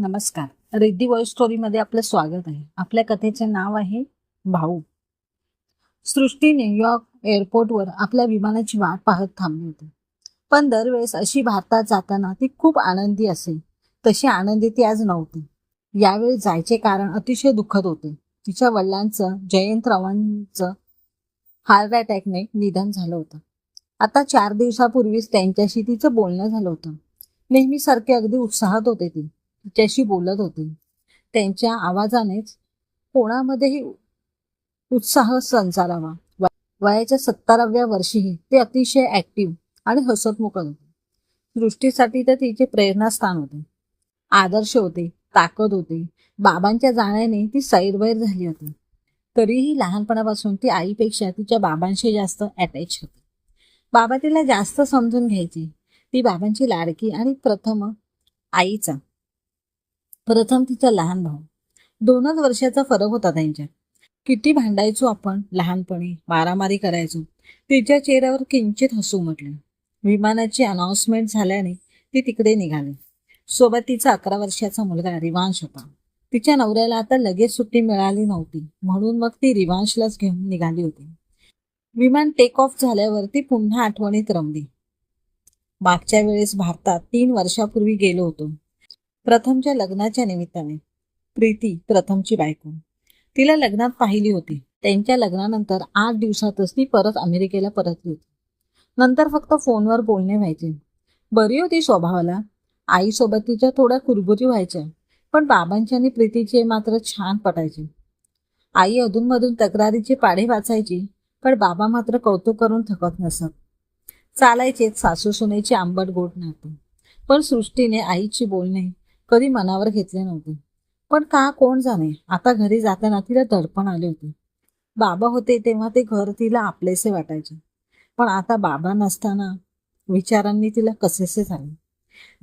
नमस्कार. रिद्धी वॉइस स्टोरीमध्ये आपलं स्वागत आहे. आपल्या कथेचे नाव आहे भाऊ. सृष्टी न्यूयॉर्क एअरपोर्टवर आपल्या विमानाची वाट पाहत थांबली होती. पण दरवेळेस अशी भारतात जाताना ती खूप आनंदी असे. तशी आनंदी ती आज नव्हती. यावेळी जायचे कारण अतिशय दुःखद होते. तिच्या वडिलांचं जयंतरावांचं हार्ट अटॅकने निधन झालं होतं. आता चार दिवसापूर्वीच त्यांच्याशी तिचं बोलणं झालं होतं. नेहमीसारखे अगदी उत्साहात होते ती. तिच्याशी बोलत होती. त्यांच्या आवाजानेच कोणामध्येही उत्साह संचारावा वयाच्या सत्तराव्या वर्षीही ते अतिशय ऍक्टिव्ह आणि हसतमुखत होते. सृष्टीसाठी तर तिचे प्रेरणास्थान होते. आदर्श होते ताकद होते. बाबांच्या जाण्याने ती सैरवैर झाली होती. तरीही लहानपणापासून ती आईपेक्षा तिच्या बाबांशी जास्त अटॅच होती. बाबा तिला जास्त समजून घ्यायची. ती बाबांची लाडकी आणि प्रथम आईचा. प्रथम तिचा लहान भाऊ. दोनच वर्षाचा फरक होता त्यांच्या. किती भांडायचो आपण लहानपणी मारामारी करायचो. तिच्या चेहऱ्यावर किंचित हसू म्हटले. विमानाची अनाउन्समेंट झाल्याने ती तिकडे निघाली. सोबत तिचा अकरा वर्षाचा मुलगा रिवांश होता. तिच्या नवऱ्याला आता लगेच सुट्टी मिळाली नव्हती म्हणून मग ती रिवांशलाच घेऊन निघाली होती. विमान टेक ऑफ झाल्यावर ती पुन्हा आठवणीत रमली. मागच्या वेळेस भारतात तीन वर्षापूर्वी गेलो होतो. प्रथमच्या लग्नाच्या निमित्ताने. प्रीती प्रथमची बायको. तिला लग्नात पाहिली होती. त्यांच्या लग्नानंतर आठ दिवसातच ती परत अमेरिकेला परतली होती. नंतर फक्त फोनवर बोलणे व्हायचे. बरी होती स्वभावाला. आईसोबत तिच्या थोड्या कुरबुरी व्हायच्या. पण बाबांची आणि प्रीतीचे मात्र छान पटायचे. आई अधूनमधून तक्रारीचे पाढे वाचायची पण बाबा मात्र कौतुक करून थकत नसत. चालायचेच सासू सुनेचे आंबट गोड नाते. पण सृष्टीने आईची बोलणे कधी मनावर घेतले नव्हते. पण का कोण जाणे? आता घरी जाताना तिला दडपण आले होते. बाबा होते तेव्हा ते घर तिला आपलेसे वाटायचे. पण आता बाबा नसताना विचारांनी तिला कसेसे झाले?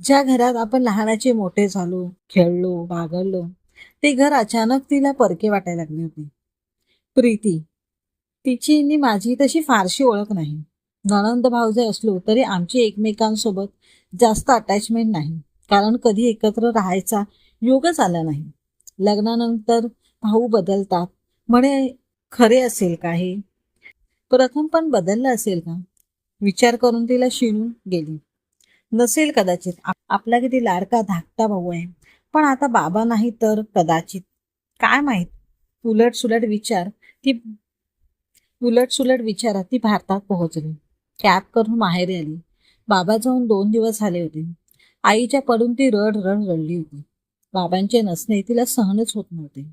ज्या घरात आपण लहानाचे मोठे झालो खेळलो बागडलो ते घर अचानक तिला परके वाटायला लागले होते. प्रीती तिची आणि माझी तशी फारशी ओळख नाही. नणंद भावजे असलो तरी आमची एकमेकांसोबत जास्त अटॅचमेंट नाही. कारण कधी एकत्र राहायचा योगच आला नाही. लग्नानंतर भाऊ बदलतात. म्हणे खरे असेल का हे? प्रथम पण बदललं असेल का? विचार करून तिला शिरून गेली. नसेल कदाचित. आपला किती लाडका धाकटा भाऊ आहे. पण आता बाबा नाही तर कदाचित. काय माहीत? उलट सुलट विचार. ती उलट सुलट विचारात ती भारतात पोहोचली. कॅब करून माहेरी आली. बाबा जाऊन दोन दिवस झाले होते. आईच्या पडून ती रड रड रडली होती. बाबांचे नसणे तिला सहनच होत नव्हते.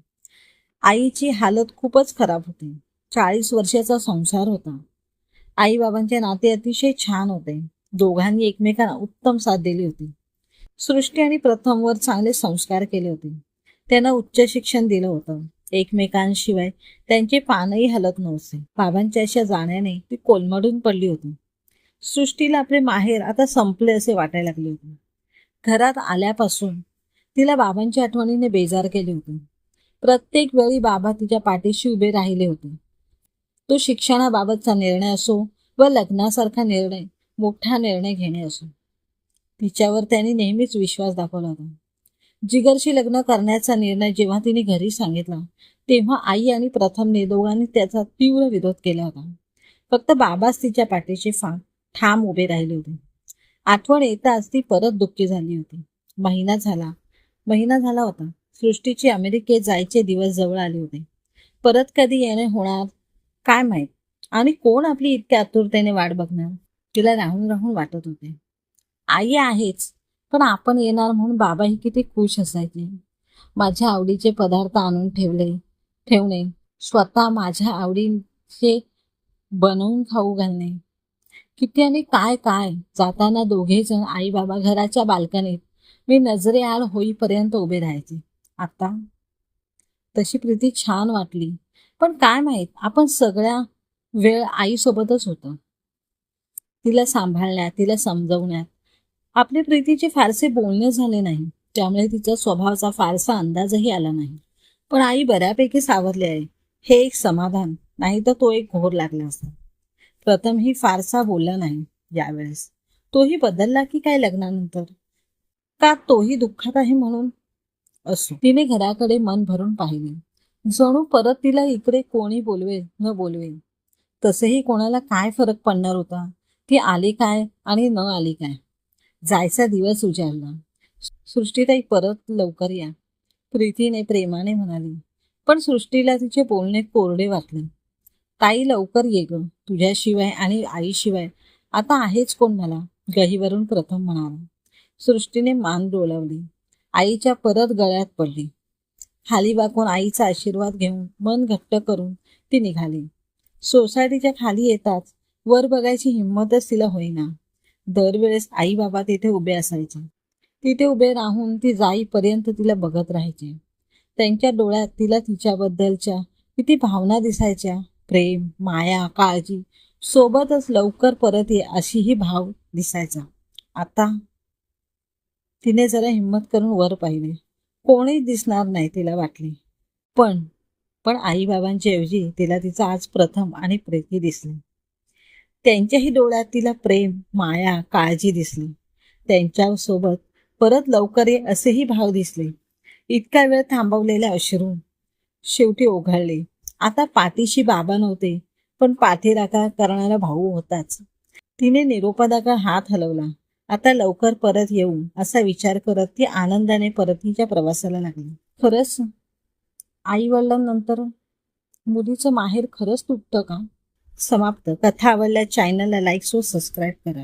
आईची हालत खूपच खराब होती. चाळीस वर्षाचा संसार होता. आई बाबांचे नाते अतिशय छान होते. दोघांनी एकमेकांना उत्तम साथ दिली होती. सृष्टी आणि प्रथमवर चांगले संस्कार केले होते. त्यांना उच्च शिक्षण दिलं होतं. एकमेकांशिवाय त्यांचे पानही हलत नव्हते. बाबांच्या अशा जाण्याने ती कोलमडून पडली होती. सृष्टीला आपले माहेर आता संपले असे वाटायला लागले होते. घरात आल्यापासून तिला बाबांच्या आठवणीने बेजार केले होते. प्रत्येक वेळी बाबा तिच्या पाठीशी उभे राहिले होते. तो शिक्षणाबाबतचा निर्णय असो व लग्नासारखा निर्णय मोठा निर्णय घेणे असो. तिच्यावर त्यांनी नेहमीच विश्वास दाखवला होता. जिगरशी लग्न करण्याचा निर्णय जेव्हा तिने घरी सांगितला तेव्हा आई आणि प्रथमने दोघांनी त्याचा तीव्र विरोध केला होता. फक्त बाबाच तिच्या पाठीशी फा ठाम उभे राहिले होते. आठवण येताच ती परत दुःखी झाली होती. महिना झाला. महिना झाला होता. सृष्टीची अमेरिकेत जायचे दिवस जवळ आले होते. परत कधी येणे होणार? काय माहीत? आणि कोण आपली इतक्या आतुरतेने वाट बघणार? तिला राहून राहून वाटत होते. आई आहेच पण आपण येणार म्हणून बाबाही किती खुश असायचे. माझ्या आवडीचे पदार्थ आणून ठेवले ठेवणे स्वतः माझ्या आवडीचे बनवून खाऊ घालणे. किती आणि काय काय? जाताना दोघे जण आई बाबा घराच्या बाल्कनीत मी नजरे आड होईपर्यंत उभे राहायचे. आता तशी प्रीती छान वाटली. पण काय माहीत आपण सगळ्या वेळ आईसोबतच होतो. तिला सांभाळण्यात तिला समजवण्यात. आपली प्रीतीचे फारसे बोलणे झाले नाही. त्यामुळे तिच्या स्वभावाचा फारसा अंदाजही आला नाही. पण आई बऱ्यापैकी सावरली आहे. हे एक समाधान नाही तर तो एक घोर लागला असता. प्रथम ही फारसा बोलला नाही यावेळेस. तोही बदलला की काय लग्नानंतर? का तोही दुःखात आहे म्हणून? असो. तिने घराकडे मन भरून पाहिले. जणू परत तिला इकडे कोणी बोलवे न बोलवे. तसेही कोणाला काय फरक पडणार होता? ती आली काय आणि न आली काय? जायचा दिवस उजाडला. सृष्टीताई परत लवकर या. प्रीतीने प्रेमाने म्हणाली. पण सृष्टीला तिचे बोलणे कोरडे वाटले. ताई लवकर ये ग तुझ्याशिवाय आणि आईशिवाय. आता आहेच कोण मला? गहीवरून प्रथम म्हणाला. सृष्टीने मान डोलावली आईच्या परत गळ्यात पडली. खाली वाकून आईचा आशीर्वाद घेऊन मन घट्ट करून ती निघाली. सोसायटीच्या खाली येताच वर बघायची हिंमतच तिला होईना. दरवेळेस आई बाबा तिथे उभे असायचे. तिथे उभे राहून ती जाईपर्यंत तिला बघत राहायचे. त्यांच्या डोळ्यात तिला तिच्याबद्दलच्या किती भावना दिसायच्या. प्रेम माया काळजी सोबतच लवकर परत ये अशीही भाव दिसायचा. आता तिने जरा हिंमत करून वर पाहिले. कोणी दिसणार नाही तिला वाटले. पण पण आई बाबांच्या ऐवजी तिला तिचा आज प्रथम आणि प्रीती दिसली. त्यांच्याही डोळ्यात तिला प्रेम माया काळजी दिसली. त्यांच्यासोबत परत लवकर ये असेही भाव दिसले. इतका वेळ थांबवलेले अश्रू शेवटी ओघळले. आता पाठीशी बाबा नव्हते पण पाठीराखा करणारा भाऊ होताच. तिने निरोपादाका हात हलवला. आता लवकर परत येऊ असा विचार करत ती आनंदाने परतीच्या प्रवासाला लागली. खरंच? आई वडिलांनंतर मुलीचं माहेर खरंच तुटतं का? समाप्त. कथा आवडल्या चॅनलला लाईक सो सबस्क्राईब करा.